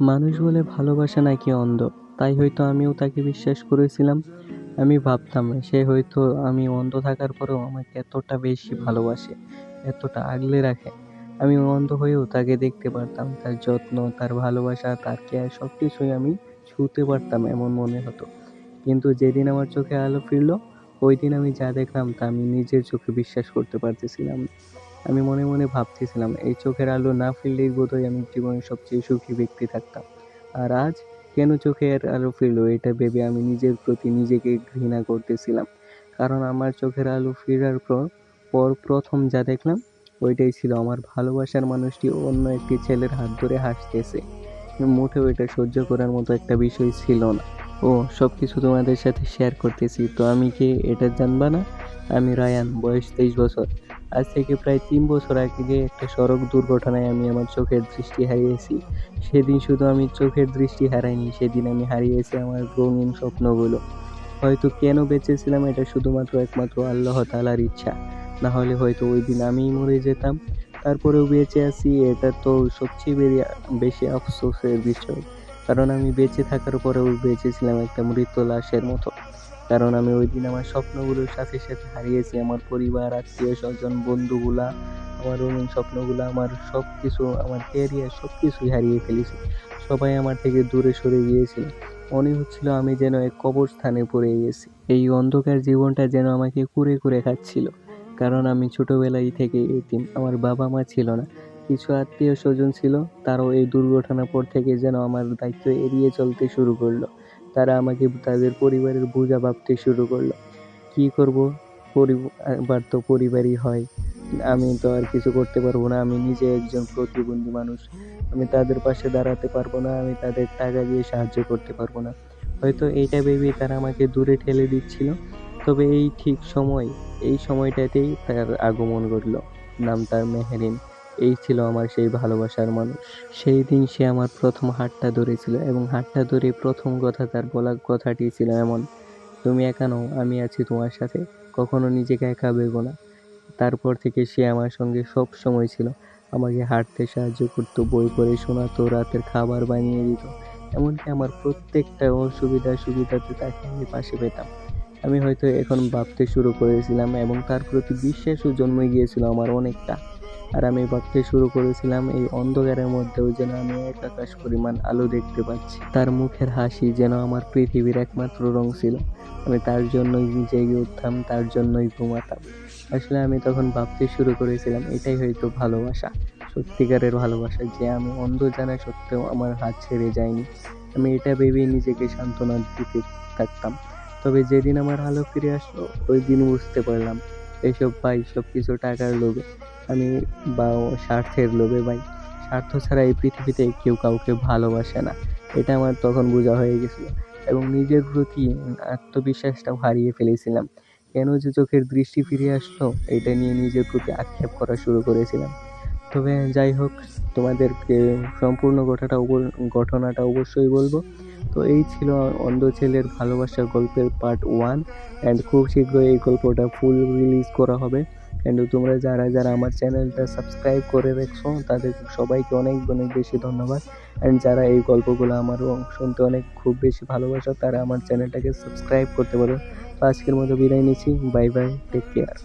মানুষ বলে ভালোবাসা নাকি অন্ধ? তাই হয়তো আমিও তাকে বিশ্বাস করেছিলাম। আমি ভাবতাম, সে হয়তো আমি অন্ধ থাকার পরেও আমাকে এতটা বেশি ভালোবাসে, এতটা আগলে রাখে। আমি অন্ধ হয়েও তাকে দেখতে পারতাম, তার যত্ন, তার ভালোবাসা, তার কেয়ার সব কিছুই আমি ছুঁতে পারতাম এমন মনে হতো। কিন্তু যেদিন আমার চোখে আলো ফিরলো ওই দিন আমি যা দেখলাম তা আমি নিজের চোখে বিশ্বাস করতে পারতেছিলাম। আমি মনে মনে ভাবতেছিলাম, এই চোখের আলো না ফিরলেই বোধহয় আমি জীবনের সবচেয়ে সুখী ব্যক্তি থাকতাম। আর আজ কেন চোখের আলো ফিরলো, এটা ভেবে আমি নিজের প্রতি নিজেকে ঘৃণা করতেছিলাম। কারণ আমার চোখের আলো ফেরার পর পর প্রথম যা দেখলাম, ওইটাই ছিল আমার ভালোবাসার মানুষটি অন্য একটি ছেলের হাত ধরে হাসতেছে। মোটেও এটা সহ্য করার মতো একটা বিষয় ছিল না। ও সব কিছু তোমাদের সাথে শেয়ার করতেছি, তো আমি কি এটা জানবা না? আমি রায়ান, বয়স তেইশ বছর। আজ থেকে প্রায় তিন বছর আগে একটা সড়ক দুর্ঘটনায় আমি আমার চোখের দৃষ্টি হারিয়েছি, সেদিন শুধু আমি চোখের দৃষ্টি হারাইনি, সেদিন আমি হারিয়েছি আমার রঙিন স্বপ্নগুলো। হয়তো কেন বেঁচেছিলাম এটা শুধুমাত্র একমাত্র আল্লাহ তালার ইচ্ছা। না হলে হয়তো ওই দিন আমিই মরে যেতাম। তারপরেও বেঁচে আছি, এটা তো সবচেয়ে বেশি আফসোসের বিষয়। কারণ আমি বেঁচে থাকার পরেও বেঁচেছিলাম একটা মৃত লাশের মতো। কারণ আমি ওই দিন আমার স্বপ্নগুলোর সাথে সাথে হারিয়েছি। আমার পরিবার, আত্মীয় স্বজন, বন্ধুগুলা, আমার রঙিন স্বপ্নগুলো, আমার সব কিছু আমার ক্যারিয়ার সব কিছুই হারিয়ে ফেলেছি। সবাই আমার থেকে দূরে সরে গিয়েছিল। মনে হচ্ছিল আমি যেন এক কবরস্থানে পড়ে গেছি। এই অন্ধকার জীবনটা যেন আমাকে কুরে কুরে খাচ্ছিল। কারণ আমি ছোটবেলায় থেকে এতিম। আমার বাবা মা ছিল না। কিছু আত্মীয় স্বজন ছিল, তারাও এই দুর্ঘটনার পর থেকে যেন আমার দায়িত্ব এড়িয়ে চলতে শুরু করল। তারা আমাকে তাদের পরিবারের বোঝা ভাবতে শুরু করল। কি করব? পরিবার তো পরিবারই হয়। আমি তো আর কিছু করতে পারব না। আমি নিজে একজন প্রতিবন্ধী মানুষ। আমি তাদের পাশে দাঁড়াতে পারব না। আমি তাদের টাকা দিয়ে সাহায্য করতে পারব না। হয়তো এইটা ভেবেই তারা আমাকে দূরে ঠেলে দিচ্ছিল। তবে এই ঠিক সময় এই সময়টাতেই তার আগমন ঘটলো। নাম তার মেহেরিন। এই ছিল আমার সেই ভালোবাসার মানুষ। সেই দিন সে আমার প্রথম হাতটা ধরেছিল এবং হাতটা ধরে প্রথম কথা তার বলা কথাটি ছিল এমন, তুমি একা নও, আমি আছি তোমার সাথে, কখনো নিজেকে একা ভেবো না। তারপর থেকে সে আমার সঙ্গে সব সময় ছিল, আমাকে হাঁটতে সাহায্য করতো, বই পড়ে শোনাতো, রাতের খাবার বানিয়ে দিত, এমনকি আমার প্রত্যেকটা অসুবিধা সুবিধাতে তাকে আমি পাশে পেতাম। আমি হয়তো এখন ভাবতে শুরু করেছিলাম এবং তার প্রতি বিশ্বাসও জন্মে গিয়েছিল আমার অনেকটা। আর আমি ভাবতে শুরু করেছিলাম, এই অন্ধকারের মধ্যেও যেন আমি এক আকাশ পরিমাণ আলো দেখতে পাচ্ছি। তার মুখের হাসি যেন আমার পৃথিবীর একমাত্র রং ছিল। আমি তার জন্যই জেগে উঠতাম, তার জন্যই ঘুমাতাম। আসলে আমি তখন ভাবতে শুরু করেছিলাম, এটাই হয়তো ভালোবাসা। সত্যিকারের ভালোবাসা যে আমি অন্ধ জানা সত্ত্বেও আমার হাত ছেড়ে যায়নি। আমি এটা ভেবেই নিজেকে সান্ত্বনা দিতে থাকতাম। তবে যেদিন আমার আলো ফিরে আসলো, ওই দিন বুঝতে পারলাম এসব পাই সব কিছু টাকার লোভে। আমি বা স্বার্থের লোভে ভাই। স্বার্থ ছাড়া এই পৃথিবীতে কেউ কাউকে ভালোবাসে না। এটা আমার তখন বোঝা হয়ে গেছিল। এবং নিজের প্রতি আত্মবিশ্বাসটাও হারিয়ে ফেলেছিলাম। কেন যে চোখের দৃষ্টি ফিরে আসলো, এটা নিয়ে নিজের প্রতি আক্ষেপ করা শুরু করেছিলাম। তবে যাই হোক, তোমাদেরকে সম্পূর্ণ ঘটনাটা ঘটনাটা অবশ্যই বলব। তো এই ছিল অন্ধ ছেলের ভালোবাসার গল্পের পার্ট ওয়ান অ্যান্ড খুব শীঘ্রই এই গল্পটা ফুল রিলিজ করা হবে। অ্যান্ড তোমরা যারা যারা আমার চ্যানেলটা সাবস্ক্রাইব করে রেখছো, তাদের সবাইকে অনেক অনেক বেশি ধন্যবাদ। অ্যান্ড যারা এই গল্পগুলো আমারও শুনতে অনেক, খুব বেশি ভালোবাসো, তারা আমার চ্যানেলটাকে সাবস্ক্রাইব করতে পারো। তো আজকের মতো বিদায় নিচ্ছি। Bye bye take care